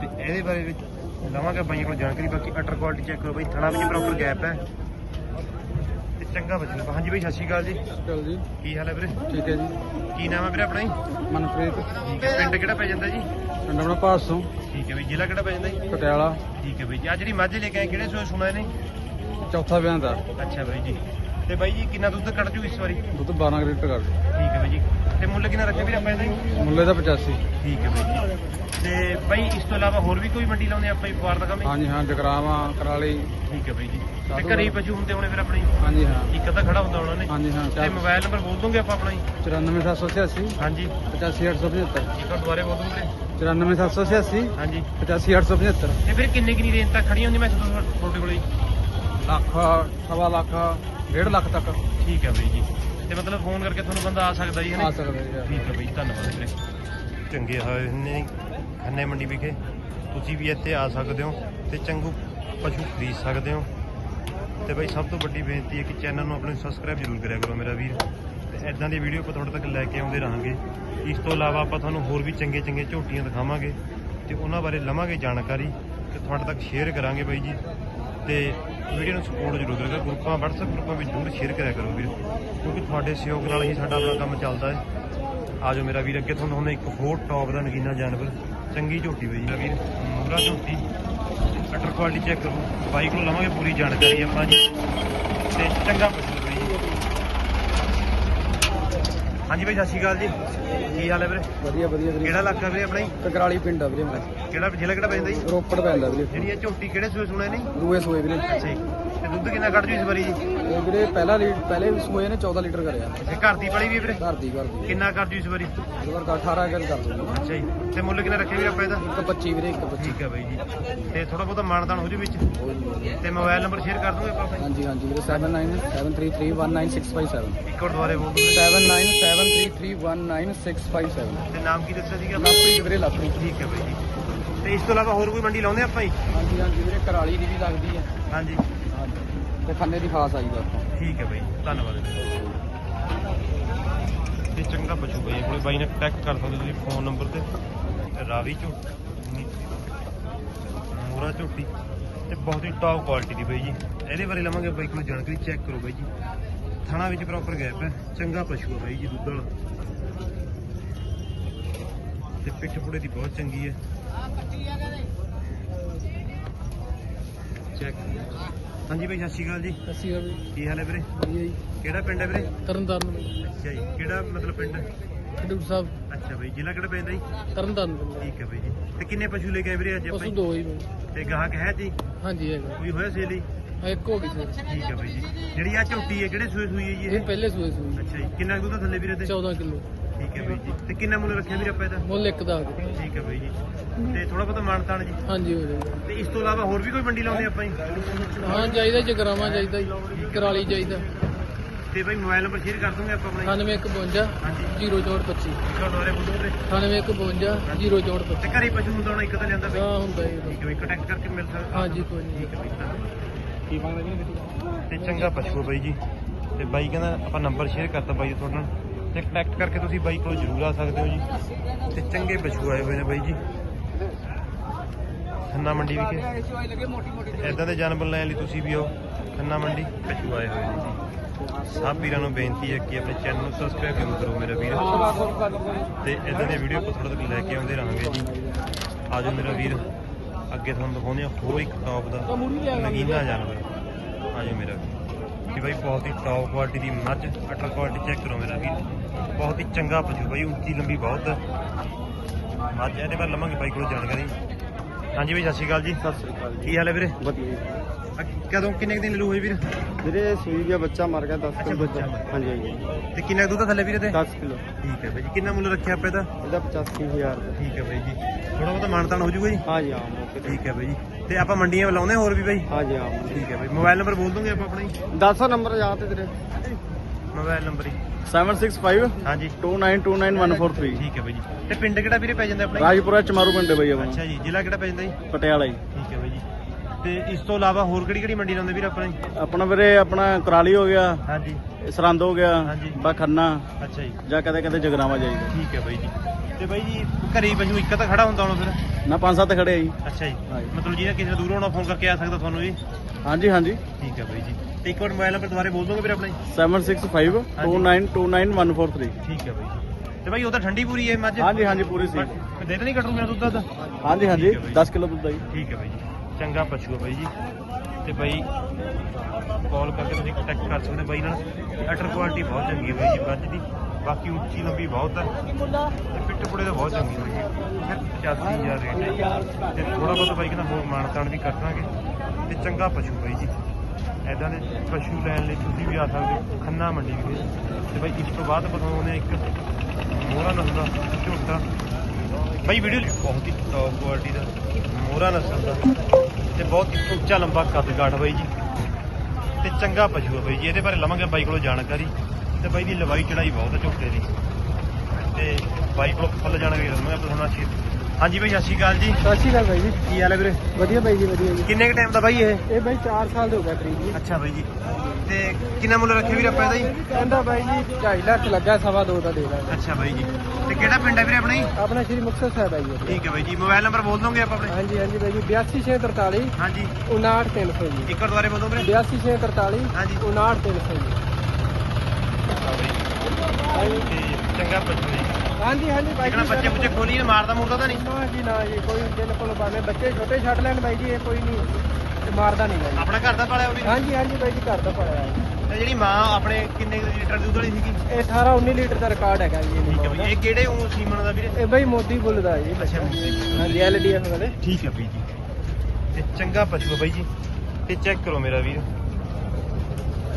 A: ਤੇ ਇਹਦੇ ਬਾਰੇ ਵਿੱਚ ਲਵਾਂਗੇ ਬਾਈਆਂ ਕੋਲ ਜਾਣਕਾਰੀ ਬਾਕੀ ਅਟਰ ਕੁਆਲਿਟੀ ਚੈੱਕ ਕਰੋ ਬਾਈ ਥਣਾ ਵਿੱਚ ਪ੍ਰੋਪਰ ਗੈਪ ਹੈ। ਤੇ ਚੰਗਾ ਹੈ। ਹਾਂਜੀ ਬਾਈ ਸਤਿ ਸ਼੍ਰੀ ਅਕਾਲ ਜੀ।
B: ਚਲ ਜੀ।
A: ਕੀ ਹਾਲ ਹੈ ਵੀਰੇ?
B: ਠੀਕ ਹੈ ਜੀ।
A: ਕੀ ਨਾਮ ਹੈ ਵੀਰੇ ਆਪਣਾ ਜੀ?
B: ਮਨਪ੍ਰੀਤ।
A: ਠੀਕ ਹੈ। ਪਿੰਡ ਕਿਹੜਾ ਪੈ ਜਾਂਦਾ ਜੀ?
B: ਪਿੰਡ ਆਪਣਾ ਪਾਸੋਂ
A: ਠੀਕ ਹੈ ਬਈ ਜ਼ਿਲ੍ਹਾ ਕਿਹੜਾ ਪੈ ਜਾਂਦਾ ਜੀ?
B: ਪਟਿਆਲਾ।
A: ਠੀਕ ਹੈ ਬਈ ਜੀ। ਆ ਜਿਹੜੀ ਮੱਝ ਲੈ ਕੇ ਆਏ ਕਿਹੜੇ ਸੂਏ ਸੁਣਾ ਨੇ
B: ਚੌਥਾ ਵਿਆਹ ਦਾ।
A: ਅੱਛਾ ਬਾਈ ਜੀ। ਤੇ ਬਾਈ ਜੀ ਕਿੰਨਾ ਦੁੱਧ ਕੱਢ ਜੂ ਇਸ ਵਾਰੀ?
B: ਦੁੱਧ 12 ਲੀਟਰ ਕਰ
A: ਠੀਕ ਹੈ ਬਾਈ ਜੀ। ਤੇ ਮੁੱਲ ਕਿੰਨਾ ਰੱਖਿਆ ਵੀਰੇ ਆਪਾਂ ਇਹਦਾ
B: ਮੁੱਲੇ ਦਾ 85
A: ਠੀਕ ਹੈ ਬਾਈ ਜੀ। ਤੇ ਬਾਈ ਇਸ ਤੋਂ ਇਲਾਵਾ ਹੋਰ ਵੀ ਕੋਈ ਮੰਡੀ ਲਾਉਂਦੇ ਆਪਾਂ ਜੀ ਵਪਾਰ ਦਾ ਕੰਮ ਹੀ?
B: ਹਾਂਜੀ ਹਾਂ ਜਗਰਾਵਾਂ ਕਰਾਲੀ।
A: ਠੀਕ ਹੈ ਬਾਈ ਜੀ। ਤੇ ਘਰੇ ਹੀ ਪਸ਼ੂ ਹੁੰਦੇ ਹੋਣੇ ਫਿਰ ਆਪਣੇ ਜੀ?
B: ਹਾਂਜੀ ਹਾਂ।
A: ਇੱਕ ਅੱਧਾ ਖੜਾ ਹੁੰਦਾ ਉਹਨਾਂ ਨੇ।
B: ਹਾਂਜੀ ਹਾਂ
A: ਤੇ ਮੋਬਾਈਲ ਨੰਬਰ ਬੋਲ ਦੋਗੇ ਆਪਾਂ ਆਪਣਾ ਜੀ?
B: 94786
A: ਹਾਂਜੀ।
B: 85875
A: ਇੱਕ ਵਾਰ ਦੁਬਾਰੇ ਬੋਲ ਦੋਗੇ
B: 94786
A: ਹਾਂਜੀ।
B: 85875
A: ਤੇ ਫਿਰ ਕਿੰਨੇ ਕਿੰਨੀ ਰੇਂਜ ਤੱਕ ਖੜੀਆਂ ਹੁੰਦੀਆਂ ਮੈਂ ਤੁਹਾਡੇ ਕੋਲੇ ਜੀ?
B: ਲੱਖ ਸਵਾ ਲੱਖ ਡੇਢ ਲੱਖ ਤੱਕ।
A: ਠੀਕ ਹੈ ਬਾਈ ਜੀ। ਤੇ ਮਤਲਬ ਫੋਨ ਕਰਕੇ ਤੁਹਾਨੂੰ ਬੰਦਾ ਆ ਸਕਦਾ ਜੀ
B: ਆ
A: ਹਨਾ
B: ਸਕਦਾ ਜੀ
A: ਠੀਕ ਹੈ ਬਈ ਧੰਨਵਾਦ ਵੀਰੇ। ਚੰਗੇ ਹੋਏ ਨੇ ਖੰਨੇ ਮੰਡੀ ਵਿਖੇ। ਤੁਸੀਂ ਵੀ ਇੱਥੇ ਆ ਸਕਦੇ ਹੋ ਤੇ ਚੰਗੂ ਪਸ਼ੂ ਖਰੀਦ ਸਕਦੇ ਹੋ। ਤੇ ਬਈ ਸਭ ਤੋਂ ਵੱਡੀ ਬੇਨਤੀ ਹੈ ਕਿ ਚੈਨਲ ਨੂੰ ਆਪਣੇ ਸਬਸਕ੍ਰਾਈਬ ਜ਼ਰੂਰ ਕਰਿਆ ਕਰੋ ਮੇਰਾ ਵੀਰ। ਤੇ ਐਦਾਂ ਦੀ ਵੀਡੀਓ ਆਪਾਂ ਤੁਹਾਡੇ ਤੱਕ ਲੈ ਕੇ ਆਉਂਦੇ ਰਹਾਂਗੇ। ਇਸ ਤੋਂ ਇਲਾਵਾ ਆਪਾਂ ਤੁਹਾਨੂੰ ਹੋਰ ਵੀ ਚੰਗੇ ਚੰਗੇ ਝੋਟੀਆਂ ਦਿਖਾਵਾਂਗੇ। ਤੇ ਉਹਨਾਂ ਬਾਰੇ ਲਵਾਂਗੇ ਜਾਣਕਾਰੀ ਤੇ ਤੁਹਾਡੇ ਤੱਕ ਸ਼ੇਅਰ ਕਰਾਂਗੇ ਬਾਈ ਜੀ। ਤੇ ਵੀਡੀਓ ਨੂੰ ਸਪੋਰਟ ਜ਼ਰੂਰ ਕਰਿਆ ਕਰੋ ਗਰੁੱਪਾਂ, WhatsApp ਗਰੁੱਪਾਂ ਵਿੱਚ ਜ਼ਰੂਰ ਸ਼ੇਅਰ ਕਰਿਆ ਕਰੋ ਵੀਰ। ਕਿਉਂਕਿ ਤੁਹਾਡੇ ਸਹਿਯੋਗ ਨਾਲ ਹੀ ਸਾਡਾ ਆਪਣਾ ਕੰਮ ਚੱਲਦਾ ਹੈ। ਆਜੋ ਮੇਰਾ ਵੀਰ, ਅੱਗੇ ਤੁਹਾਨੂੰ ਹੁਣ ਇੱਕ ਹੋਰ ਟੌਪ ਦਾ ਨਗੀਨਾ ਜਾਨਵਰ, ਚੰਗੀ ਝੋਟੀ ਬਈ। ਮੇਰਾ ਵੀਰ ਮੂਰਾ ਝੋਟੀ ਅਟਰ ਕੁਆਲਿਟੀ ਚੈੱਕ ਕਰੋ। ਬਾਈਕ ਨੂੰ ਲਵਾਂਗੇ ਪੂਰੀ ਜਾਣਕਾਰੀ ਆਪਾਂ ਜੀ। ਤੇ ਚੰਗਾ ਪਸ਼ੂ ਬਈ ਹਾਂਜੀ ਬਈ ਸਤਿ ਸ਼੍ਰੀ ਅਕਾਲ ਜੀ। ਕੀ ਹਾਲ ਹੈ ਵੀਰੇ?
B: ਵਧੀਆ ਵਧੀਆ ਵੀਰੇ।
A: ਕਿਹੜਾ ਇਲਾਕਾ ਵੀਰੇ ਆਪਣਾ ਜੀ?
B: ਕਕਰਾਲੀ ਪਿੰਡ ਆ ਵੀਰੇ ਮੇਰਾ।
A: ਕਿਹੜਾ ਜ਼ਿਲ੍ਹਾ ਕਿਹੜਾ ਪੈਂਦਾ ਜੀ?
B: ਰੋਪੜ ਪੈਂਦਾ ਵੀਰੇ।
A: ਜਿਹੜੀ ਇਹ ਝੋਟੀ ਕਿਹੜੇ ਸੂਏ ਸੁਣੇ ਨੇ?
B: ਦੂਏ ਸੋਏ ਵੀਰੇ।
A: ਅੱਛਾ ਜੀ। ਤੇ ਦੁੱਧ ਕਿੰਨਾ ਕੱਢ ਜੂ ਇਸ ਵਾਰੀ? ਜੀ
B: ਇਹ ਵੀਰੇ ਪਹਿਲਾ ਲੀਟਰ ਪਹਿਲੇ ਸੂਏ ਨੇ 14 ਲੀਟਰ ਕਰਿਆ।
A: ਅੱਛਾ ਘਰ ਦੀ ਪਲੀ ਵੀ ਵੀਰੇ?
B: ਘਰ ਦੀ ਘਰ ਦੀ।
A: ਕਿੰਨਾ ਕਰ ਜੂ ਇਸ ਵਾਰੀ?
B: ਦੁਬਾਰ ਦਾ 18 ਗੱਲ ਕਰ ਦੂੰਗਾ
A: ਅੱਛਾ ਜੀ। ਤੇ ਮੁੱਲ ਕਿੰਨਾ ਰੱਖਿਆ ਵੀਰੇ ਆਪਾਂ ਇਹਦਾ?
B: ਇੱਕ 25 ਵੀਰੇ ਇੱਕ 25
A: ਠੀਕ ਹੈ ਬਾਈ ਜੀ। ਤੇ ਥੋੜਾ ਬਹੁਤਾ ਮਾਨਦਾਨ ਹੋ ਜੂ ਵਿੱਚ? ਤੇ ਮੋਬਾਈਲ ਨੰਬਰ ਸ਼ੇਅਰ ਕਰ ਦੂੰਗੇ ਆਪਾਂ?
B: ਹਾਂਜੀ ਹਾਂਜੀ ਵੀਰੇ 7973319657
A: ਇੱਕ ਵਾਰ ਦੁਬਾਰੇ ਬੋਲ ਦੂੰਗੇ
B: 7973319657
A: ਤੇ ਨਾਮ ਕੀ ਦੱਸਿਆ ਸੀਗਾ?
B: ਲਾਪਰੀ ਵੀਰੇ ਲਾਪਰੀ।
A: ਠੀਕ ਹੈ ਬਾਈ ਜੀ। ਤੇ ਇਸ ਤੋਂ ਇਲਾਵਾ ਹੋਰ ਕੋਈ ਮੰਡੀ ਲਾਉਂਦੇ ਆਪਾਂ ਜੀ?
B: ਹਾਂਜੀ ਹਾਂਜੀ ਵੀਰੇ ਕਰਾਲੀ ਦੀ ਵੀ ਲੱਗਦੀ ਹੈ
A: ਹਾਂਜੀ।
B: ਤੇ ਖੰਨੇ ਦੀ ਖਾਸ ਆਈ ਦਾ
A: ਠੀਕ ਹੈ ਬਾਈ, ਧੰਨਵਾਦ। ਤੇ ਚੰਗਾ ਪਸ਼ੂ ਬਾਈ ਕੋਲੇ ਬਾਈ ਨੇ ਪੈਕ ਕਰ ਸਕਦੇ ਤੁਸੀਂ ਫੋਨ ਨੰਬਰ ਤੇ। ਰਾਵੀ ਝੋਟੀ ਮੋਰਾ ਝੋਟੀ। ਤੇ ਬਹੁਤ ਹੀ ਟੌਪ ਕੁਆਲਿਟੀ ਦੀ ਬਾਈ ਜੀ। ਇਹਦੇ ਬਾਰੇ ਲਵਾਂਗੇ ਬਾਈ ਕੋਲ ਜਾਣਕਾਰੀ ਚੈੱਕ ਕਰੋ ਬਾਈ ਜੀ। ਥਾਣਾ ਵਿੱਚ ਪ੍ਰੋਪਰ ਗੈਪ ਹੈ, ਚੰਗਾ ਪਸ਼ੂ ਹੈ ਬਾਈ ਜੀ, ਦੁੱਧ ਵਾਲਾ। ਤੇ ਪਿੱਠ ਪੁੜੇ ਦੀ ਬਹੁਤ ਚੰਗੀ ਹੈ। ਚੈੱਕ ਹਾਂਜੀ ਬਾਈ ਸਤਿ ਸ਼੍ਰੀ ਅਕਾਲ ਜੀ।
B: ਅਸੀਂ ਵੀ
A: ਕੀ ਹਾਲ ਹੈ ਵੀਰੇ?
B: ਵਧੀਆ ਜੀ।
A: ਕਿਹੜਾ ਪਿੰਡ ਹੈ ਵੀਰੇ?
B: ਤਰਨਤਾਰਨ।
A: ਅੱਛਾ ਜੀ ਕਿਹੜਾ ਮਤਲਬ ਪਿੰਡ? ਹੈ
B: ਖਡੂਰ ਸਾਹਿਬ।
A: ਅੱਛਾ ਬਈ ਜ਼ਿਲ੍ਹਾ ਕਿਹੜਾ ਪੈਂਦਾ ਜੀ?
B: ਤਰਨਤਾਰਨ
A: ਠੀਕ ਹੈ ਬਈ ਜੀ। ਤੇ ਕਿੰਨੇ ਪਸ਼ੂ ਲੈ ਕੇ ਆਏ ਵੀਰੇ ਅੱਜ ਆਪਾਂ ਜੀ?
B: ਦੋ ਹੀ
A: ਤੇ ਗਾਹਕ ਹੈ ਜੀ?
B: ਹਾਂਜੀ ਹੈਗਾ।
A: ਕੋਈ ਹੋਇਆ ਸੇਲ? ਜੀ
B: ਇੱਕ ਹੋ ਗਈ ਸਰ
A: ਠੀਕ ਹੈ ਬਈ ਜੀ। ਜਿਹੜੀ ਆ ਝੋਟੀ ਹੈ ਕਿਹੜੇ ਸੂਏ ਸੂਈ ਹੈ ਜੀ
B: ਇਹ?
A: ਇਹ
B: ਪਹਿਲੇ ਸੂਏ ਸੂਈ।
A: ਅੱਛਾ ਜੀ ਕਿੰਨਾ ਕੁ ਦੁੱਧ ਥੱਲੇ ਵੀਰੇ ਤੇ?
B: 14 ਕਿਲੋ।
A: ਠੀਕ ਹੈ ਬਈ ਜੀ। ਤੇ ਕਿੰਨਾ ਮੁੱਲ ਰੱਖਿਆ ਵੀਰੇ ਆਪਾਂ ਇਹਦਾ?
B: ਮੁੱਲ ਇੱਕ ਦਾ
A: ਠੀਕ ਹੈ ਬਈ ਜੀ। ਤੇ ਥੋੜਾ ਬਹੁਤਾ ਮਾਨਤਾਨ ਜੀ।
B: ਹਾਂਜੀ ਹੋ ਜਾਏਗਾ
A: ਤੇ ਇਸ ਤੋਂ ਇਲਾਵਾ ਹੋਰ ਵੀ ਕੋਈ ਮੰਡੀ ਲਾਉਂਦੇ ਆਪਾਂ ਜੀ?
B: ਹਾਂ ਚਾਹੀਦਾ ਜਗਰਾਵਾ ਚਾਹੀਦਾ ਜੀ। ਕਰਾਲੀ ਚਾਹੀਦਾ
A: ਤੇ ਬਈ ਮੋਬਾਈਲ ਨੰਬਰ ਸ਼ੇਅਰ ਕਰ ਦੂੰਗੇ ਆਪਾਂ ਆਪਣਾ। ਜੀ।
B: 9152
A: ਹਾਂਜੀ।
B: 0425
A: ਇੱਕ ਵਾਰ ਦੁਬਾਰੇ ਬੋਲੋ ਵੀਰੇ
B: 9152 0425
A: ਤੇ ਘਰੇ ਪਸ਼ੂ ਹੁੰਦਾ ਹੋਣਾ ਇੱਕ ਤਾਂ ਲਿਆਂਦਾ ਬਈ।
B: ਹਾਂ ਹੁੰਦਾ ਜੀ।
A: ਠੀਕ ਹੈ ਬਈ ਕੰਟੈਕਟ ਕਰਕੇ ਮਿਲ ਸਕਦਾ।
B: ਹਾਂਜੀ ਕੋਈ ਨਹੀਂ।
A: ਠੀਕ ਹੈ ਬਈ ਧੰਨਵਾਦ।
B: ਕੀ ਮੰਗਦਾ ਜੀ?
A: ਤੇ ਚੰਗਾ ਪਸ਼ੂ ਬਾਈ ਜੀ। ਤੇ ਬਾਈ ਕਹਿੰਦਾ ਆਪਾਂ ਨੰਬਰ ਸ਼ੇਅਰ ਕਰਤਾ ਬਾਈ ਤੁਹਾਡੇ ਨਾਲ। ਤੇ ਕਨੈਕਟ ਕਰਕੇ ਤੁਸੀਂ ਬਾਈ ਕੋਲ ਜ਼ਰੂਰ ਆ ਸਕਦੇ ਹੋ ਜੀ। ਤੇ ਚੰਗੇ ਪਸ਼ੂ ਆਏ ਹੋਏ ਨੇ ਬਾਈ ਜੀ। ਖੰਨਾ ਮੰਡੀ ਵਿਖੇ। ਇਦਾਂ ਦੇ ਜਾਨਵਰ ਲੈਣ ਲਈ ਤੁਸੀਂ ਵੀ ਆਓ। ਖੰਨਾ ਮੰਡੀ ਪਸ਼ੂ ਆਏ ਹੋਏ ਨੇ ਜੀ। ਸਭ ਵੀਰਾਂ ਨੂੰ ਬੇਨਤੀ ਹੈ ਕਿ ਆਪਣੇ ਚੈਨਲ ਨੂੰ ਸਬਸਕ੍ਰਾਈਬ ਜ਼ਰੂਰ ਕਰੋ ਮੇਰਾ ਵੀਰ। ਤੇ ਇਦਾਂ ਦੀਆਂ ਵੀਡੀਓ ਆਪਾਂ ਥੋੜਾ ਤੱਕ ਲੈ ਕੇ ਆਉਂਦੇ ਰਹਾਂਗੇ ਜੀ। ਆਜੋ ਮੇਰਾ ਵੀਰ, ਅੱਗੇ ਤੁਹਾਨੂੰ ਦਿਖਾਉਂਦੇ ਹਾਂ ਹੋਰ ਇੱਕ ਟੌਪ ਦਾ ਨਗੀਨਾ ਜਾਨਵਰ। ਆਜੋ ਮੇਰਾ ਵੀਰ। ਕਿ ਬਾਈ ਬਹੁਤ ਹੀ ਟੌਪ ਕੁਆਲਿਟੀ ਦੀ ਮੱਝ ਕਟਰ ਕੁਆਲਿਟੀ ਚੈੱਕ ਕਰੋ ਮੇਰਾ ਵੀਰ। ਬਹੁਤ ਹੀ ਚੰਗਾ ਪਸ਼ੂ ਬਾਈ ਉੱਚੀ ਲੰਬੀ ਬਹੁਤ। ਮੱਝ ਇਹਦੇ ਬਾਰੇ ਲਵਾਂਗੇ ਬਾਈ ਕੋਲ ਜਾਣਕਾਰੀ। ਹਾਂਜੀ ਬਾਈ ਸਤਿ ਸ਼੍ਰੀ ਅਕਾਲ ਜੀ।
B: ਸਤਿ ਸ੍ਰੀ ਅਕਾਲ
A: ਕੀ ਹਾਲ ਹੈ ਵੀਰੇ?
B: ਵਧੀਆ
A: ਅ, ਕਦੋਂ ਕਿੰਨੇ ਕੁ ਦਿਨ ਲੂ ਹੋਈ ਵੀਰ?
B: ਵੀਰੇ ਸੂਈ ਗਿਆ ਬੱਚਾ ਮਰ ਗਿਆ 10
A: ਅੱਛਾ, ਬੱਚਾ ਮਰ ਗਿਆ।
B: ਹਾਂਜੀ ਹਾਂਜੀ।
A: ਤੇ ਕਿੰਨਾ ਕੁ ਦੁੱਧ ਥੱਲੇ ਵੀਰੇ ਤੇ?
B: 10 ਕਿਲੋ।
A: ਠੀਕ ਹੈ ਬਾਈ ਜੀ ਕਿੰਨਾ ਮੁੱਲ ਰੱਖਿਆ ਆਪਾਂ ਇਹਦਾ?
B: ਇਹਦਾ 85000
A: ਠੀਕ ਹੈ ਬਾਈ ਜੀ। ਥੋੜਾ ਬਹੁਤਾ ਮਾਨਤਾਨ ਹੋ ਜੂਗਾ ਜੀ?
B: ਹਾਂਜੀ ਹਾਂ ਮੌਕੇ ਤੇ
A: ਠੀਕ ਹੈ ਬਾਈ ਜੀ। ਤੇ ਆਪਾਂ ਮੰਡੀਆਂ ਲਾਉਂਦੇ ਹੋਰ ਵੀ ਬਾਈ?
B: ਹਾਂਜੀ ਹਾਂ
A: ਠੀਕ ਹੈ ਬਾਈ। ਮੋਬਾਈਲ ਨੰਬਰ ਬੋਲ ਦੋਗੇ ਆਪਾਂ ਆਪਣਾ ਜੀ?
B: 10 ਨੰਬਰ ਯਾਦ ਤੇ ਤੇਰੇ
A: ਮੋਬਾਈਲ ਨੰਬਰ ਜੀ
B: 765
A: ਹਾਂਜੀ।
B: 2929143
A: ਠੀਕ ਹੈ ਬਾਈ ਜੀ। ਤੇ ਪਿੰਡ ਕਿਹੜਾ ਵੀਰੇ ਪੈ ਜਾਂਦਾ ਆਪਣਾ?
B: ਰਾਜਪੁਰਾ ਚਮਾਰੂ ਪਿੰਡ ਹੈ ਬਈ ਆਪਣਾ।
A: ਅੱਛਾ ਜੀ ਜ਼ਿਲ੍ਹਾ ਕਿਹੜਾ ਪੈ ਜਾਂਦਾ ਜੀ?
B: ਪਟਿਆਲਾ ਜੀ।
A: ਠੀਕ ਹੈ ਬਾਈ ਜੀ। ਤੇ ਇਸ ਤੋਂ ਇਲਾਵਾ ਹੋਰ ਕਿਹੜੀ ਕਿਹੜੀ ਮੰਡੀ ਲਾਉਂਦੇ ਵੀਰ ਆਪਣਾ ਜੀ?
B: ਆਪਣਾ ਵੀਰੇ ਆਪਣਾ ਕਰਾਲੀ ਹੋ ਗਿਆ
A: ਹਾਂਜੀ।
B: ਸਰੰਦ ਹੋ ਗਿਆ
A: ਹਾਂਜੀ।
B: ਬਖੰਨਾ
A: ਅੱਛਾ ਜੀ।
B: ਜਾਂ ਕਦੇ ਕਦੇ ਜਗਰਾਵਾ ਜਾਈਦਾ
A: ਠੀਕ ਹੈ ਬਾਈ ਜੀ। ਤੇ ਬਾਈ ਜੀ ਘਰੇ ਹੀ ਪਸ਼ੂ ਇੱਕ ਤਾਂ ਖੜਾ ਹੁੰਦਾ ਹੋਣਾ ਫਿਰ?
B: ਨਾ ਪੰਜ ਸੱਤ ਖੜੇ ਆ ਜੀ।
A: ਅੱਛਾ ਜੀ। ਮਤਲਬ ਜਿਹਨੇ ਕਿਸੇ ਨੇ ਦੂਰੋਂ ਆਉਣਾ ਫੋਨ ਕਰਕੇ ਆ ਸਕਦਾ ਤੁਹਾਨੂੰ ਜੀ?
B: ਹਾਂਜੀ ਹਾਂਜੀ।
A: ਠੀਕ ਹੈ ਬਾਈ ਜੀ। ਤੇ ਇੱਕ ਵਾਰ ਮੋਬਾਈਲ ਨੰਬਰ ਦੁਬਾਰੇ ਬੋਲ ਦੋਗੇ ਵੀਰ ਆਪਣਾ? ਜੀ
B: 765 2929143
A: ਠੀਕ ਹੈ ਬਾਈ। ਤੇ ਬਾਈ ਉਹ ਤਾਂ ਠੰਡੀ ਪੂਰੀ ਹੈ ਮੱਝ
B: ਹਾਂਜੀ ਹਾਂਜੀ ਪੂਰੀ ਸੀ।
A: ਪਰ ਦੇ ਤਾਂ ਨਹੀਂ ਕੱਟੂ ਮੇਰਾ ਦੁੱਧ ਦਾ
B: ਹਾਂਜੀ ਹਾਂਜੀ
A: ਠੀਕ ਹੈ ਬਾਈ।
B: 10 ਕਿਲੋ ਦੁੱਧ ਆ ਜੀ।
A: ਠੀਕ ਹੈ ਬਾਈ। ਜੀ ਚੰਗਾ ਪਸ਼ੂ ਹੈ ਬਾਈ ਜੀ। ਤੇ ਬਾਈ ਕਾਲ ਕਰਕੇ ਤੁਸੀਂ ਕੰਟੈਕਟ ਕਰ ਸਕਦੇ ਹੋ ਬਾਈ ਨਾਲ। ਅਟਰ ਕੁਆਲਿਟੀ ਬਹੁਤ ਚੰਗੀ ਹੈ ਬਾਈ ਜੀ ਮੱਝ ਦੀ। ਬਾਕੀ ਉੱਚੀ ਲੰਬੀ ਬਹੁਤ ਹੈ ਤੇ ਪਿੱਠ ਪੁੜੇ ਦਾ ਬਹੁਤ ਚੰਗੀ ਹੈ ਫਿਰ 85000 ਰੇਟ ਹੈ। ਤੇ ਥੋੜਾ ਬਹੁਤ ਬਾਈ ਕਹਿੰਦਾ ਹੋਰ ਮਾਨਤਾਨ ਵੀ ਕਰ ਦਾਂਗੇ। ਤੇ ਚੰਗਾ ਪਸ਼ੂ ਬਾਈ ਜੀ। ਐਦਾਂ ਦੇ ਪਸ਼ੂ ਲੈਣ ਲਈ ਤੁਸੀਂ ਵੀ ਆ ਸਕਦੇ ਹੋ, ਖੰਨਾ ਮੰਡੀ ਵਿਖੇ ਤੇ ਬਾਈ ਇਸ ਤੋਂ ਬਾਅਦ ਬਤਾਉਂਦੇ ਇੱਕ ਮੋਹਰਾ ਨਸਲ ਦਾ ਝੋਟਾ। ਬਾਈ ਵੀਡੀਓ ਬਹੁਤ ਹੀ ਟੌਪ ਕੁਆਲਿਟੀ ਦਾ ਮੋਹਰਾ ਨਸਲ ਦਾ ਤੇ ਬਹੁਤ ਉੱਚਾ ਲੰਬਾ ਕੱਦ ਕਾਠ ਬਾਈ ਜੀ। ਤੇ ਚੰਗਾ ਪਸ਼ੂ ਹੈ ਬਾਈ ਜੀ, ਇਹਦੇ ਬਾਰੇ ਲਵਾਂਗੇ ਬਾਈ ਕੋਲੋਂ ਜਾਣਕਾਰੀ। ਤੇ ਬਾਈ ਦੀ ਲਵਾਈ ਚੜਾਈ ਬਹੁਤ ਹੈ ਝੋਟੇ ਦੀ। ਤੇ ਬਾਈ ਕੋਲੋਂ ਫੁੱਲ ਜਾਣਕਾਰੀ ਲਵਾਂਗੇ ਆਪਾਂ ਤੁਹਾਨੂੰ ਹਾਂਜੀ ਬਾਈ ਸਤਿ ਸ਼੍ਰੀ ਅਕਾਲ ਜੀ।
B: ਸਤਿ ਸ਼੍ਰੀ ਅਕਾਲ ਬਾਈ ਜੀ।
A: ਕੀ ਹਾਲ ਹੈ ਵੀਰੇ?
B: ਵਧੀਆ ਬਾਈ ਜੀ ਵਧੀਆ ਜੀ।
A: ਕਿੰਨੇ ਕ ਟਾਈਮ ਦਾ ਬਾਈ ਇਹ?
B: ਇਹ ਬਾਈ 4 ਸਾਲ ਦੇ ਹੋ ਗਏ ਕਰੀਬ ਜੀ
A: ਅੱਛਾ ਬਾਈ ਜੀ। ਤੇ ਕਿੰਨਾ ਮੁੱਲ ਰੱਖਿਆ ਵੀਰੇ ਆਪਾਂ ਇਹਦਾ ਜੀ?
B: ਕਹਿੰਦਾ ਬਾਈ ਜੀ 2.5 ਲੱਖ ਲੱਗਾ ਸਵਾ ਦੋ ਦਾ ਦੇ ਦਾਂਗੇ।
A: ਅੱਛਾ ਬਾਈ ਜੀ। ਤੇ ਕਿਹੜਾ ਪਿੰਡ ਹੈ ਵੀਰੇ ਆਪਣਾ ਜੀ?
B: ਆਪਣਾ ਸ਼੍ਰੀ ਮੁਕਤਸਰ ਸਾਹਿਬ ਹੈ
A: ਠੀਕ ਹੈ ਬਾਈ ਜੀ। ਮੋਬਾਈਲ ਨੰਬਰ ਬੋਲ ਦੋਗੇ ਆਪਾਂ ਆਪਣੇ?
B: ਹਾਂਜੀ ਹਾਂਜੀ ਬਾਈ ਜੀ। 82643
A: ਹਾਂਜੀ।
B: 59300 ਜੀ।
A: ਇੱਕ ਵਾਰ ਦੁਬਾਰੇ ਬੋਲ ਦੋ ਵੀਰੇ
B: 82643
A: ਹਾਂਜੀ।
B: 59300 ਜੀ।
A: ਚੰਗਾ ਜੀ।
B: ਹਾਂਜੀ ਹਾਂਜੀ ਬਾਈ
A: ਜਿਹੜਾ ਬੱਚੇ ਬੁੱਚੇ ਖੋਲੀ ਨੇ ਮਾਰਦਾ ਮੁਰਦਾ ਤਾਂ ਨਹੀਂ।
B: ਨਾ ਜੀ ਨਾ ਜੀ ਕੋਈ ਬਿਲਕੁਲ ਬਾਵੇਂ ਬੱਚੇ ਛੋਟੇ ਛੱਡ ਲੈਣ ਬਾਈ ਜੀ ਇਹ ਕੋਈ ਨਹੀਂ। ਤੇ ਮਾਰਦਾ ਨਹੀਂ ਬਾਈ।
A: ਆਪਣਾ ਘਰ ਦਾ ਪਾਲਿਆ ਉਹ ਵੀ
B: ਹਾਂਜੀ ਹਾਂਜੀ ਬਾਈ ਜੀ ਘਰ ਦਾ ਪੜਿਆ ਹੈ।
A: ਤੇ ਜਿਹੜੀ ਮਾਂ ਆਪਣੇ ਕਿੰਨੇ ਲੀਟਰ ਦੁੱਧ ਵਾਲੀ ਸੀਗੀ?
B: ਇਹ 18 19 ਲੀਟਰ ਦਾ ਰਿਕਾਰਡ ਹੈਗਾ ਜੀ
A: ਠੀਕ ਹੈ
B: ਇਹ
A: ਬਈ ਇਹ ਕਿਹੜੇ ਉਹ ਸੀਮਨ ਦਾ ਵੀਰੇ?
B: ਇਹ ਬਾਈ ਮੋਦੀ ਬੁੱਲ ਦਾ ਜੀ
A: ਅੱਛਾ।
B: ਹਾਂਜੀ ਐਲਡੀਐਫ ਵਾਲੇ।
A: ਠੀਕ ਹੈ ਬਈ ਜੀ। ਤੇ ਚੰਗਾ ਪਸ਼ੂ ਹੈ ਬਾਈ ਜੀ। ਤੇ ਚੈੱਕ ਕਰੋ ਮੇਰਾ ਵੀਰ।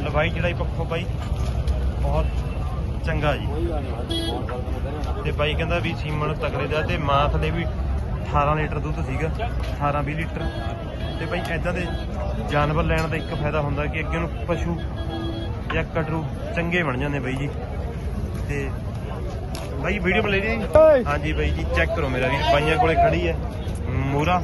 A: ਲਵਾਈ ਚੜਾਈ ਪੱਖੋਂ ਬਾਈ। ਬਹੁਤ ਚੰਗਾ ਜੀ। ਤੇ ਬਾਈ ਕਹਿੰਦਾ ਵੀ ਸੀਮਨ ਤਕੜੇ ਦਾ ਤੇ ਮਾਂ ਥਲੇ ਵੀ 18 ਲੀਟਰ ਦੁੱਧ ਸੀਗਾ 18 20 ਲੀਟਰ। ਤੇ ਬਾਈ ਐਦਾਂ ਦੇ ਜਾਨਵਰ ਲੈਣ ਦਾ ਇੱਕ ਫਾਇਦਾ ਹੁੰਦਾ ਕਿ ਅੱਗੇ ਨੂੰ ਪਸ਼ੂ ਜਾਂ ਕਟਰੂ ਚੰਗੇ ਬਣ ਜਾਂਦੇ ਬਾਈ ਜੀ। ਤੇ ਬਾਈ ਵੀਡੀਓ ਬਣਾ ਲਈ ਹਾਂਜੀ ਬਾਈ ਜੀ ਚੈੱਕ ਕਰੋ ਮੇਰਾ ਵੀਰ ਬਾਈਆਂ ਕੋਲੇ ਖੜੀ ਹੈ ਮੂਰਾ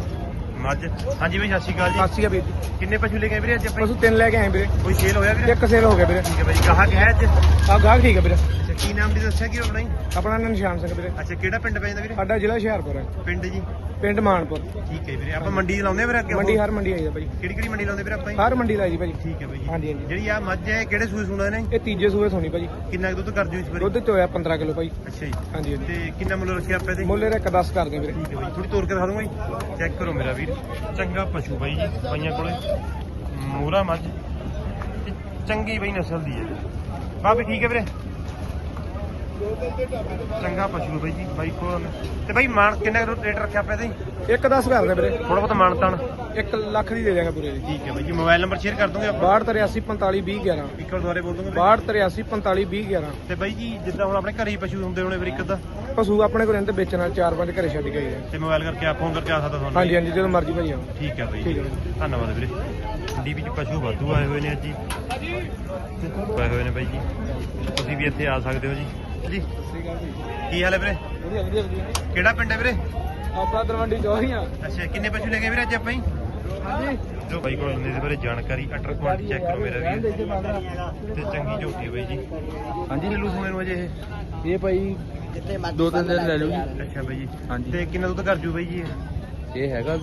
A: ਮੱਝ ਹਾਂਜੀ ਬਾਈ ਸਤਿ ਸ਼੍ਰੀ ਅਕਾਲ ਜੀ।
D: ਸਾਸੀ ਆ ਵੀਰ ਜੀ।
A: ਕਿੰਨੇ ਪਸ਼ੂ ਲੈ ਵੀਰੇ ਅੱਜ ਆਪਾਂ
D: ਪਸ਼ੂ ਤਿੰਨ ਲੈ ਕੇ ਆਏ ਵੀਰੇ।
A: ਕੋਈ ਸੇਲ ਹੋਇਆ ਵੀਰੇ?
D: ਇੱਕ ਸੇਲ ਹੋ ਗਿਆ ਵੀਰੇ।
A: ਠੀਕ ਹੈ ਬਾਈ ਗਾਹਕ ਹੈ ਅੱਜ?
D: ਆ ਗਾਹਕ ਠੀਕ ਹੈ ਵੀਰੇ।
A: ਅੱਛਾ ਕੀ ਨਾਮ ਦੀ ਦੱਸਿਆ ਕੀ ਆਪਣਾ ਜੀ?
D: ਆਪਣਾ ਨਾਂ ਨਿਸ਼ਾਨ ਸਿੰਘ ਵੀਰੇ।
A: ਅੱਛਾ ਕਿਹੜਾ ਪਿੰਡ ਪੈ ਜਾਂਦਾ ਵੀਰੇ?
D: ਸਾਡਾ ਜ਼ਿਲ੍ਹਾ ਹੁਸ਼ਿਆਰਪੁਰ ਹੈ।
A: ਪਿੰਡ ਜੀ?
D: ਪਿੰਡ ਮਾਨਪੁਰ।
A: ਠੀਕ ਹੈ ਵੀਰੇ ਆਪਾਂ ਮੰਡੀ ਚ ਲਾਉਂਦੇ ਆ ਵੀਰੇ ਅੱਗੇ?
D: ਮੰਡੀ ਹਰ ਮੰਡੀ ਆਈ ਹੈ ਭਾਜੀ
A: ਕਿਹੜੀ ਕਿਹੜੀ ਮੰਡੀ ਲਾਉਂਦੇ ਵੀਰੇ ਆਪਾਂ ਜੀ?
D: ਹਰ ਮੰਡੀ ਲਾਈ ਜੀ ਭਾਜੀ
A: ਠੀਕ ਹੈ ਬਾਈ ਜੀ।
D: ਹਾਂਜੀ ਹਾਂਜੀ।
A: ਜਿਹੜੀ ਆ ਮੱਝ ਹੈ ਕਿਹੜੇ ਸੂਏ ਸੁਣਾ ਨੇ?
D: ਇਹ ਤੀਜੇ ਸੂਏ ਸੋਣੀ ਭਾਜੀ
A: ਕਿੰਨਾ ਕੁ ਦੁੱਧ ਕਰ ਦਿਓ ਇਸ ਵਾਰੀ?
D: ਦੁੱਧ ਚ ਹੋਇਆ 15 ਕਿਲੋ
A: ਅੱਛਾ ਜੀ।
D: ਹਾਂਜੀ
A: ਤੇ ਕਿੰਨਾ ਮੁੱਲ ਰੱਖਿਆ ਆਪਾਂ ਇਹਦੇ?
D: ਮੁੱਲੇ ਦਾ 10 ਕਰਦੇ ਵੀਰੇ।
A: ਠੀਕ ਹੈ ਬਾਈ। ਥੋੜੀ ਤੋਰ ਕੇ ਦਿਖਾ ਦੂੰਗਾ ਜੀ। ਚੈੱਕ ਕਰੋ ਮੇਰਾ ਵੀਰ। ਚੰਗਾ ਪਸ਼ੂ ਬਾਈ ਜੀ ਬਾਈਆਂ ਕੋਲੇ। ਮੂਰਾ ਮੱਝ। ਤੇ ਚੰਗੀ ਬਈ ਨਸਲ ਦੀ ਹੈ। ਬਾਬੇ ਠੀਕ ਹੈ ਵੀਰੇ? ਚੰਗਾ ਪਸ਼ੂ ਬਾਈ ਜੀ ਬਾਈ ਕੋਲ ਤੇ ਬਾਈ ਮਾਨ ਕਿੰਨਾ ਰੇਟ ਰੱਖਿਆ ਆਪਾਂ ਇਹਦੇ
D: ਇੱਕ 10 ਕਰਦੇ ਵੀਰੇ।
A: ਥੋੜਾ ਬਹੁਤ ਮਾਨ ਤਾਨ।
D: 1 ਲੱਖ ਦੀ ਦੇ ਦਿਆਂਗੇ ਪੂਰੇ ਦੀ
A: ਠੀਕ ਹੈ ਬਾਈ ਜੀ ਮੋਬਾਈਲ ਨੰਬਰ ਸ਼ੇਅਰ ਕਰ ਦੂੰਗੇ ਆਪਾਂ।
D: 62 45 20 11
A: ਇੱਕ ਵਾਰ ਦੁਬਾਰੇ ਬੋਲ ਦੂੰਗੇ
D: 62 45 20 11
A: ਤੇ ਬਾਈ ਜੀ ਜਿੱਦਾਂ ਹੁਣ ਆਪਣੇ ਘਰੇ ਹੀ ਪਸ਼ੂ ਹੁੰਦੇ ਹੋਣੇ ਫਿਰ ਇੱਕ ਅੱਧਾ।
D: ਪਸ਼ੂ ਆਪਣੇ ਕੋਲ ਰਹਿੰਦੇ ਵੇਚਣ ਨਾਲ ਚਾਰ ਪੰਜ ਘਰੇ ਛੱਡ ਕੇ ਆਏ ਆ।
A: ਤੇ ਮੋਬਾਈਲ ਕਰਕੇ ਆ ਫੋਨ ਕਰਕੇ ਆ ਸਕਦਾ ਤੁਹਾਨੂੰ?
D: ਹਾਂਜੀ ਹਾਂਜੀ ਜਦੋਂ ਮਰਜ਼ੀ ਭਾਜੀ ਆਓ।
A: ਠੀਕ ਹੈ ਬਾਈ
D: ਠੀਕ ਹੈ ਬਾਈ।
A: ਧੰਨਵਾਦ ਵੀਰੇ। ਮੰਡੀ ਵਿੱਚ ਪਸ਼ੂ ਵਾਧੂ ਆਏ ਹੋਏ ਨੇ ਅੱਜ ਜੀ। ਪਏ ਹੋਏ ਨੇ ਬਾਈ ਜੀ। ਤੁਸੀਂ ਵੀ ਇੱਥੇ ਆ ਸਕਦੇ ਹੋ ਜੀ। ਜੀ ਕੀ ਹਾਲ ਹੈ ਵੀਰੇ?
D: ਵਧੀਆ ਵਧੀਆ ਵਧੀਆ।
A: ਕਿਹੜਾ ਪਿੰਡ ਹੈ ਵੀਰੇ?
D: ਆਪਣਾ ਦਰਵੰਡੀ ਜੋਹੀਆਂ
A: ਅੱਛਾ ਕਿੰਨੇ ਪਸ਼ੂ ਲੈ ਗਏ ਵੀਰੇ ਅੱਜ ਆਪਾਂ
D: ਹਾਂਜੀ।
A: ਜੋ ਬਾਈ ਕੋਲ ਇਹਦੇ ਬਾਰੇ ਜਾਣਕਾਰੀ ਅਟਰ ਕੁਆਲਿਟੀ ਚੈੱਕ ਕਰੋ ਮੇਰਾ ਵੀਰ। ਤੇ ਚੰਗੀ ਝੋਟੀ ਹੈ ਬਾਈ ਜੀ।
E: ਹਾਂਜੀ।
A: ਕਿਲੋ ਸੂਏ ਨੂੰ ਅਜੇ ਇਹ?
D: ਇਹ ਭਾਈ
E: ਦੋ ਤਿੰਨ ਦਿਨ ਲੈ ਲਓ ਜੀ
A: ਅੱਛਾ ਬਾਈ ਜੀ।
E: ਹਾਂਜੀ।
A: ਤੇ ਕਿੰਨਾ ਦੁੱਧ ਕਰ ਜੂ ਬਾਈ ਜੀ ਇਹ?
E: ਇਹ ਹੈਗਾ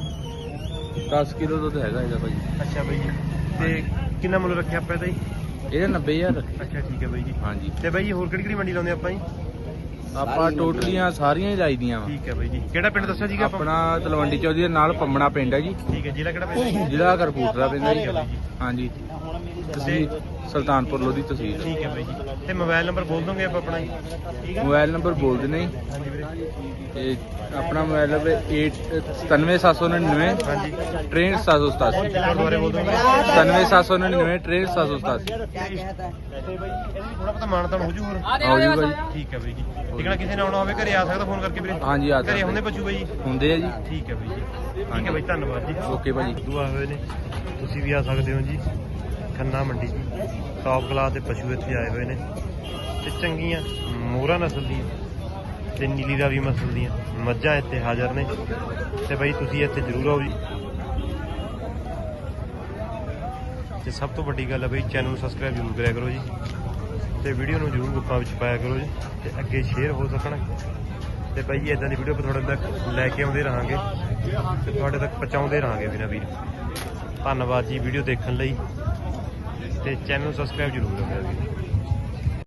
E: 10 ਕਿਲੋ ਦੁੱਧ ਹੈਗਾ ਇਹਦਾ ਭਾਜੀ
A: ਅੱਛਾ ਬਾਈ ਜੀ। ਤੇ ਕਿੰਨਾ ਮੁੱਲ ਰੱਖਿਆ ਆਪਾਂ ਇਹਦਾ ਜੀ?
E: ਇਹਦਾ 90000
A: ਅੱਛਾ ਠੀਕ ਹੈ ਬਾਈ ਜੀ।
E: ਹਾਂਜੀ।
A: ਤੇ ਬਾਈ ਜੀ ਹੋਰ ਕਿਹੜੀ ਕਿਹੜੀ ਮੰਡੀ ਲਾਉਂਦੇ ਆਪਾਂ ਜੀ?
E: ਆਪਾਂ ਟੋਟਲੀਆਂ ਸਾਰੀਆਂ ਹੀ ਲਾਈ ਦੀਆਂ ਵਾ।
A: ਠੀਕ ਹੈ ਬਾਈ ਜੀ। ਕਿਹੜਾ ਪਿੰਡ ਦੱਸਿਆ ਸੀਗਾ ਆਪਾਂ?
E: ਆਪਣਾ ਤਲਵੰਡੀ ਚੌਧਰੀ ਦੇ ਨਾਲ ਪੰਮਣਾ ਪਿੰਡ ਹੈ ਜੀ।
A: ਠੀਕ ਹੈ ਜ਼ਿਲ੍ਹਾ ਕਿਹੜਾ ਪਿੰਡ
E: ਜ਼ਿਲ੍ਹਾ ਕਰਪੂਟਰਾ ਪੈਂਦਾ ਜੀ।
A: ਠੀਕ ਹੈ ਬਾਈ ਜੀ
E: ਹਾਂਜੀ ਤਹਿਸੀਲ ਸੁਲਤਾਨਪੁਰ ਲੋਧੀ ਤਹਿਸੀਲ
A: ਠੀਕ ਹੈ ਬਾਈ ਜੀ। ਤੇ ਮੋਬਾਈਲ ਨੰਬਰ ਬੋਲ ਦੋਗੇ ਆਪਾਂ ਆਪਣਾ ਜੀ?
E: ਮੋਬਾਈਲ ਨੰਬਰ ਬੋਲ ਦਿੰਦੇ ਜੀ।
A: ਹਾਂਜੀ ਵੀਰੇ।
E: ਤੇ ਆਪਣਾ ਮੋਬਾਈਲ ਨੰਬਰ 97799
A: ਹਾਂਜੀ।
E: 63787
A: ਦੁਬਾਰੇ ਬੋਲ ਦੋਗੇ?
E: 97799 63787
A: ਤੇ ਬਾਈ ਇਹਦੀ ਥੋੜਾ ਪਤਾ ਮਾਨਤਾਨ ਹੋ ਜੂ। ਹੋਰ
E: ਆਓ ਜੀ ਭਾਈ
A: ਠੀਕ ਹੈ ਬਾਈ ਜੀ। ਨਾ ਕਿਸੇ ਨੇ ਆਉਣਾ ਹੋਵੇ ਘਰੇ ਆ ਸਕਦਾ ਫੋਨ ਕਰਕੇ ਵੀਰੇ।
E: ਹਾਂਜੀ ਆ
A: ਘਰੇ। ਹੁੰਦੇ ਬੱਚੂ ਬਾਈ
E: ਹੁੰਦੇ ਆ ਜੀ।
A: ਠੀਕ ਹੈ ਬਾਈ ਜੀ। ਠੀਕ ਹੈ ਬਾਈ ਧੰਨਵਾਦ ਜੀ।
E: ਓਕੇ ਭਾਜੀ
A: ਦੁਆ ਹੋਏ ਨੇ ਤੁਸੀਂ ਵੀ ਆ ਸਕਦੇ ਹੋ ਜੀ। ਖੰਨਾ ਮੰਡੀ ਜੀ। ਟੌਪ ਕਲਾਸ ਦੇ ਪਸ਼ੂ ਇੱਥੇ ਆਏ ਹੋਏ ਨੇ। ਤੇ ਚੰਗੀਆਂ ਮੋਹਰਾ ਨਸਲ ਦੀਆਂ ਤੇ ਨੀਲੀ ਰਾਵੀ ਨਸਲ ਦੀਆਂ ਮੱਝਾਂ ਇੱਥੇ ਹਾਜ਼ਰ ਨੇ। ਤੇ ਬਈ ਤੁਸੀਂ ਇੱਥੇ ਜ਼ਰੂਰ ਆਓ ਜੀ। ਤੇ ਸਭ ਤੋਂ ਵੱਡੀ ਗੱਲ ਹੈ ਬਈ ਚੈਨਲ ਨੂੰ ਸਬਸਕ੍ਰਾਈਬ ਜ਼ਰੂਰ ਕਰਿਆ ਕਰੋ ਜੀ। ਤੇ ਵੀਡੀਓ ਨੂੰ ਜ਼ਰੂਰ ਗਰੁੱਪਾਂ ਵਿੱਚ ਪਾਇਆ ਕਰੋ ਜੀ। ਤੇ ਅੱਗੇ ਸ਼ੇਅਰ ਹੋ ਸਕਣ। ਤੇ ਬਾਈ ਜੀ ਇਦਾਂ ਦੀ ਵੀਡੀਓ ਤੁਹਾਡੇ ਤੱਕ ਲੈ ਕੇ ਆਉਂਦੇ ਰਹਾਂਗੇ। ਤੇ ਤੁਹਾਡੇ ਤੱਕ ਪਹੁੰਚਾਉਂਦੇ ਰਹਾਂਗੇ ਵੀਰਾ ਵੀਰ। ਧੰਨਵਾਦ ਜੀ ਵੀਡੀਓ ਦੇਖਣ ਲਈ। ਤੇ ਚੈਨਲ ਨੂੰ ਸਬਸਕ੍ਰਾਈਬ ਜ਼ਰੂਰ ਕਰਿਓ।